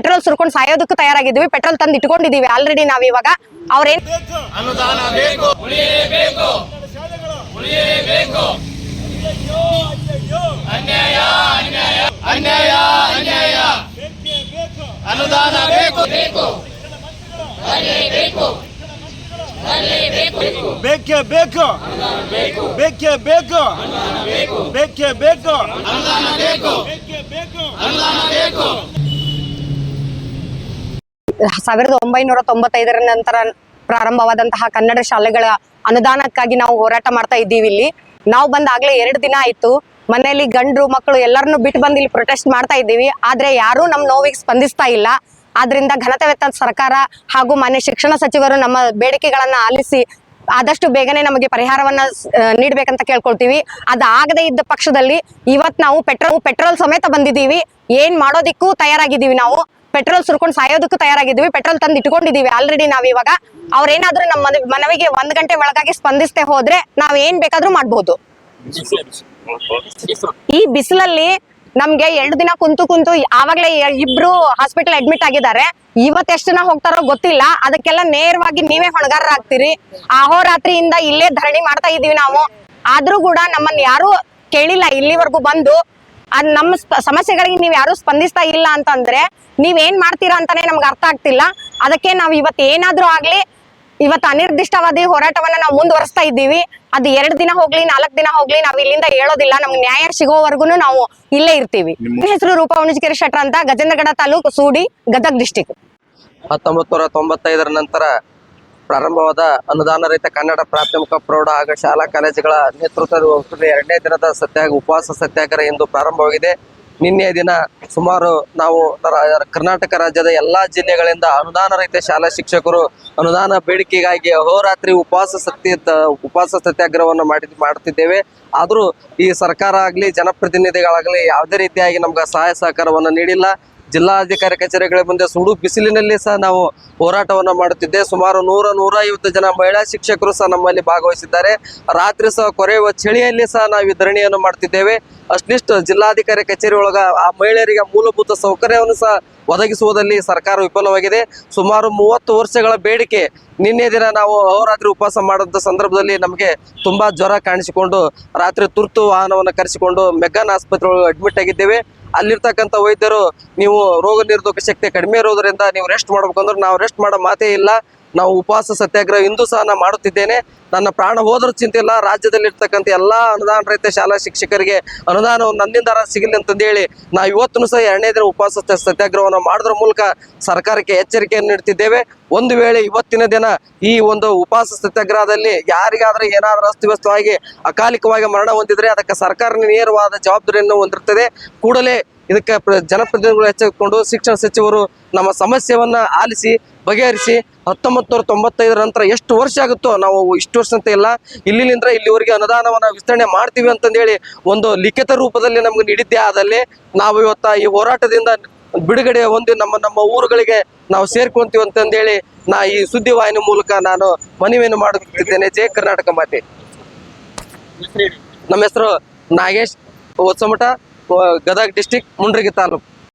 Petrol ಸುರ್ಕೊಂಡು ಸಾಯೋದಕ್ಕೂ ತಯಾರಾಗಿದ್ದೀವಿ. Petrol ತಂದು ಇಟ್ಕೊಂಡಿದೀವಿ already ನಾವ್ ಇವಾಗ. ಅವ್ರೇನ್ ಅನುದಾನ ಬೇಕು. ಬೇಕು ಬೇಕೇ. ಬೇಕು ಬೇಕು. ಬೇಕು ಬೇಕೇ ಬೇಕು ಅನುದಾನ ಬೇಕು ಅನುದಾನ ಬೇಕು ಸಾವಿರದ ಒಂಬೈನೂರ ತೊಂಬತ್ತೈದರ ನಂತರ ಪ್ರಾರಂಭವಾದಂತಹ ಕನ್ನಡ ಶಾಲೆಗಳ ಅನುದಾನಕ್ಕಾಗಿ ನಾವು ಹೋರಾಟ ಮಾಡ್ತಾ ಇದ್ದೀವಿ ಇಲ್ಲಿ. ನಾವು ಬಂದಾಗ್ಲೇ ಎರಡು ದಿನ ಆಯ್ತು. ಮನೆಯಲ್ಲಿ ಗಂಡ್ರು, ಮಕ್ಕಳು ಎಲ್ಲರನ್ನು ಬಿಟ್ಟು ಬಂದು ಇಲ್ಲಿ ಪ್ರೊಟೆಸ್ಟ್ ಮಾಡ್ತಾ ಇದ್ದೀವಿ. ಆದ್ರೆ ಯಾರೂ ನಮ್ಮ ನೋವಿಗೆ ಸ್ಪಂದಿಸ್ತಾ ಇಲ್ಲ. ಆದ್ರಿಂದ ಘನತೆ ಸರ್ಕಾರ ಹಾಗೂ ಮಾನ್ಯ ಶಿಕ್ಷಣ ಸಚಿವರು ನಮ್ಮ ಬೇಡಿಕೆಗಳನ್ನ ಆಲಿಸಿ ಆದಷ್ಟು ಬೇಗನೆ ನಮಗೆ ಪರಿಹಾರವನ್ನ ನೀಡಬೇಕಂತ ನೀಡ್ಬೇಕಂತ ಕೇಳ್ಕೊಳ್ತೀವಿ. ಅದಾಗದೇ ಇದ್ದ ಪಕ್ಷದಲ್ಲಿ ಇವತ್ ನಾವು ಪೆಟ್ರೋಲ್ ಪೆಟ್ರೋಲ್ ಸಮೇತ ಬಂದಿದ್ದೀವಿ. ಏನ್ ಮಾಡೋದಿಕ್ಕೂ ತಯಾರಾಗಿದ್ದೀವಿ ನಾವು. ಪೆಟ್ರೋಲ್ ಸುರ್ಕೊಂಡು ಸಾಯೋದಕ್ಕೂ ತಯಾರಾಗಿದ್ವಿ. ಪೆಟ್ರೋಲ್ ತಂದು ಇಟ್ಕೊಂಡಿದೀವಿ ಆಲ್ರೆಡಿ ನಾವ್ ಇವಾಗ. ಅವ್ರೇನಾದ್ರೂ ನಮ್ಮ ಮನವಿಗೆ ಒಂದ್ ಗಂಟೆ ಒಳಗಾಗಿ ಸ್ಪಂದಿಸದೆ ಹೋದ್ರೆ ನಾವ್ ಏನ್ ಬೇಕಾದ್ರೂ ಮಾಡಬಹುದು ಈ ಬಿಸಿಲಲ್ಲಿ ನಮ್ಗೆ ಎರಡು ದಿನ ಕುಂತು ಕುಂತು ಆವಾಗ್ಲೇ ಇಬ್ರು ಹಾಸ್ಪಿಟಲ್ ಅಡ್ಮಿಟ್ ಆಗಿದ್ದಾರೆ. ಇವತ್ ಎಷ್ಟು ಜನ ಹೋಗ್ತಾರೋ ಗೊತ್ತಿಲ್ಲ. ಅದಕ್ಕೆಲ್ಲ ನೇರವಾಗಿ ನೀವೇ ಹೊಣಗಾರರಾಗ್ತೀರಿ. ಅಹೋರಾತ್ರಿಯಿಂದ ಇಲ್ಲೇ ಧರಣಿ ಮಾಡ್ತಾ ಇದೀವಿ ನಾವು. ಆದ್ರೂ ಕೂಡ ನಮ್ಮನ್ನ ಯಾರು ಕೇಳಿಲ್ಲ ಇಲ್ಲಿವರೆಗೂ ಬಂದು. ಅದ್ ನಮ್ಮ ಸಮಸ್ಯೆಗಳಿಗೆ ನೀವು ಯಾರು ಸ್ಪಂದಿಸ್ತಾ ಇಲ್ಲ ಅಂತಂದ್ರೆ ನೀವ್ ಏನ್ ಮಾಡ್ತೀರಾ ಅಂತಾನೆ ನಮ್ಗೆ ಅರ್ಥ ಆಗ್ತಿಲ್ಲ. ಅದಕ್ಕೆ ನಾವ್ ಇವತ್ ಏನಾದ್ರೂ ಆಗ್ಲಿ ಇವತ್ತು ಅನಿರ್ದಿಷ್ಟವಾದಿ ಹೋರಾಟವನ್ನ ನಾವು ಮುಂದುವರಿಸ್ತಾ ಇದ್ದೀವಿ. ಅದು ಎರಡ್ ದಿನ ಹೋಗ್ಲಿ ನಾಲ್ಕ್ ದಿನ ಹೋಗ್ಲಿ ನಾವ್ ಇಲ್ಲಿಂದ ಹೇಳೋದಿಲ್ಲ. ನಮ್ಗೆ ನ್ಯಾಯ ಸಿಗೋವರೆಗೂ ನಾವು ಇಲ್ಲೇ ಇರ್ತೀವಿ. ಹೆಸರು ರೂಪಾ ಉಣಿಜಗಿರಿ ಶೆಟ್ರ ಅಂತ ಗಜೇಂದ್ರಗಡ ತಾಲೂಕು ಸೂಡಿ ಗದಗ್ ಡಿಸ್ಟಿಕ್ ಹತ್ತೊಂಬತ್ತು ನೂರ ತೊಂಬತ್ತೈದರ ನಂತರ ಪ್ರಾರಂಭವಾದ ಅನುದಾನ ರಹಿತ ಕನ್ನಡ ಪ್ರಾಥಮಿಕ ಪ್ರೌಢ ಹಾಗೂ ಶಾಲಾ ಕಾಲೇಜುಗಳ ನೇತೃತ್ವದ ಎರಡನೇ ದಿನದ ಸತ್ಯಾಗ ಉಪವಾಸ ಸತ್ಯಾಗ್ರಹ ಇಂದು ಪ್ರಾರಂಭವಾಗಿದೆ. ನಿನ್ನೆ ದಿನ ಸುಮಾರು ನಾವು ಕರ್ನಾಟಕ ರಾಜ್ಯದ ಎಲ್ಲಾ ಜಿಲ್ಲೆಗಳಿಂದ ಅನುದಾನ ರಹಿತ ಶಾಲಾ ಶಿಕ್ಷಕರು ಅನುದಾನ ಬೇಡಿಕೆಗಾಗಿ ಅಹೋರಾತ್ರಿ ಉಪವಾಸ ಸತ್ಯ, ಉಪವಾಸ ಸತ್ಯಾಗ್ರಹವನ್ನು ಮಾಡಿ ಮಾಡುತ್ತಿದ್ದೇವೆ. ಆದರೂ ಈ ಸರ್ಕಾರ ಆಗಲಿ, ಜನಪ್ರತಿನಿಧಿಗಳಾಗಲಿ ಯಾವುದೇ ರೀತಿಯಾಗಿ ನಮ್ಗೆ ಸಹಾಯ ಸಹಕಾರವನ್ನು ನೀಡಿಲ್ಲ. ಜಿಲ್ಲಾಧಿಕಾರಿ ಕಚೇರಿಗಳ ಮುಂದೆ ಸುಡು ಬಿಸಿಲಿನಲ್ಲಿ ಸಹ ನಾವು ಹೋರಾಟವನ್ನು ಮಾಡುತ್ತಿದ್ದೆ ಸುಮಾರು ನೂರ ನೂರ ಐವತ್ತು ಜನ ಮಹಿಳಾ ಶಿಕ್ಷಕರು ಸಹ ನಮ್ಮಲ್ಲಿ ಭಾಗವಹಿಸಿದ್ದಾರೆ. ರಾತ್ರಿ ಸಹ ಕೊರೆಯುವ ಚಳಿಯಲ್ಲಿ ಸಹ ನಾವು ಈ ಧರಣಿಯನ್ನು ಮಾಡ್ತಿದ್ದೇವೆ. ಅಷ್ಟಿಷ್ಟು ಜಿಲ್ಲಾಧಿಕಾರಿ ಕಚೇರಿ ಒಳಗ ಆ ಮಹಿಳೆಯರಿಗೆ ಮೂಲಭೂತ ಸೌಕರ್ಯವನ್ನು ಸಹ ಒದಗಿಸುವುದಲ್ಲಿ ಸರ್ಕಾರ ವಿಫಲವಾಗಿದೆ. ಸುಮಾರು ಮೂವತ್ತು ವರ್ಷಗಳ ಬೇಡಿಕೆ ನಿನ್ನೆ ದಿನ ನಾವು ಅಹೋರಾತ್ರಿ ಉಪವಾಸ ಮಾಡುವಂಥ ಸಂದರ್ಭದಲ್ಲಿ ನಮಗೆ ತುಂಬಾ ಜ್ವರ ಕಾಣಿಸಿಕೊಂಡು, ರಾತ್ರಿ ತುರ್ತು ವಾಹನವನ್ನು ಕರೆಸಿಕೊಂಡು ಮೆಗ್ಗಾನ್ ಆಸ್ಪತ್ರೆ ಅಡ್ಮಿಟ್ ಆಗಿದ್ದೇವೆ. ಅಲ್ಲಿರ್ತಕ್ಕಂಥ ವೈದ್ಯರು, ನೀವು ರೋಗ ನಿರೋಧಕ ಶಕ್ತಿ ಕಡಿಮೆ ಇರೋದ್ರಿಂದ ನೀವು ರೆಸ್ಟ್ ಮಾಡ್ಬೇಕಂದ್ರೆ ನಾವು ರೆಸ್ಟ್ ಮಾಡೋ ಮಾತೇ ಇಲ್ಲ. ನಾವು ಉಪವಾಸ ಸತ್ಯಾಗ್ರಹ ಇಂದು ಸಹ ನಾನು ಮಾಡುತ್ತಿದ್ದೇನೆ. ನನ್ನ ಪ್ರಾಣ ಹೋದ್ರೂ ಚಿಂತೆ ಇಲ್ಲ ರಾಜ್ಯದಲ್ಲಿರ್ತಕ್ಕಂಥ ಎಲ್ಲ ಅನುದಾನ ರಹಿತ ಶಾಲಾ ಶಿಕ್ಷಕರಿಗೆ ಅನುದಾನವನ್ನು ನನ್ನಿಂದ ಸಿಗಲಿ ಅಂತಂದೇಳಿ ನಾವು ಇವತ್ತು ಸಹ ಎರಡನೇ ದಿನ ಉಪವಾಸ ಸತ್ಯ- ಸತ್ಯಾಗ್ರಹವನ್ನು ಮಾಡೋದ್ರ ಮೂಲಕ ಸರ್ಕಾರಕ್ಕೆ ಎಚ್ಚರಿಕೆಯನ್ನು ನೀಡ್ತಿದ್ದೇವೆ ಒಂದು ವೇಳೆ ಇವತ್ತಿನ ದಿನ ಈ ಒಂದು ಉಪವಾಸ ಸತ್ಯಾಗ್ರಹದಲ್ಲಿ ಯಾರಿಗಾದ್ರೂ ಏನಾದರೂ ಅಸ್ತವ್ಯಸ್ತವಾಗಿ ಅಕಾಲಿಕವಾಗಿ ಮರಣ ಹೊಂದಿದ್ರೆ ಅದಕ್ಕೆ ಸರ್ಕಾರ ನೇರವಾದ ಜವಾಬ್ದಾರಿಯನ್ನು ಹೊಂದಿರ್ತದೆ ಕೂಡಲೇ ಇದಕ್ಕೆ ಪ್ರ- ಜನಪ್ರತಿನಿಧಿಗಳು ಎಚ್ಚೆತ್ತುಕೊಂಡು ಶಿಕ್ಷಣ ಸಚಿವರು ನಮ್ಮ ಸಮಸ್ಯೆಯನ್ನ ಆಲಿಸಿ ಬಗೆಹರಿಸಿ ಹತ್ತೊಂಬತ್ತು ನೂರ ತೊಂಬತ್ತೈದರ ನಂತರ ಎಷ್ಟು ವರ್ಷ ಆಗುತ್ತೋ ನಾವು ಇಷ್ಟು ವರ್ಷ ಅಂತ ಇಲ್ಲ. ಇಲ್ಲಿಂದ ಇಲ್ಲಿವರೆಗೆ ಅನುದಾನವನ್ನ ವಿಸ್ತರಣೆ ಮಾಡ್ತೀವಿ ಅಂತಂದೇಳಿ ಒಂದು ಲಿಖಿತ ರೂಪದಲ್ಲಿ ನಮ್ಗೆ ನೀಡಿದ್ದೇ. ಆದಲ್ಲಿ ನಾವು ಇವತ್ತ ಈ ಹೋರಾಟದಿಂದ ಬಿಡುಗಡೆ ಹೊಂದಿ ನಮ್ಮ ನಮ್ಮ ಊರುಗಳಿಗೆ ನಾವು ಸೇರ್ಕೊಂತೀವಿ ಅಂತಂದೇಳಿ ನಾ ಈ ಸುದ್ದಿವಾಹಿನಿ ಮೂಲಕ ನಾನು ಮನವಿಯನ್ನು ಮಾಡುತ್ತಿದ್ದೇನೆ. ಜಯ ಕರ್ನಾಟಕ ಮಾತೆ. ನಮ್ಮ ಹೆಸರು ನಾಗೇಶ್, ಹೊಸಮಠ, ಗದಗ ಡಿಸ್ಟಿಕ್, ಮುಂಡ್ರಿಗಿ ತಾಲೂಕು.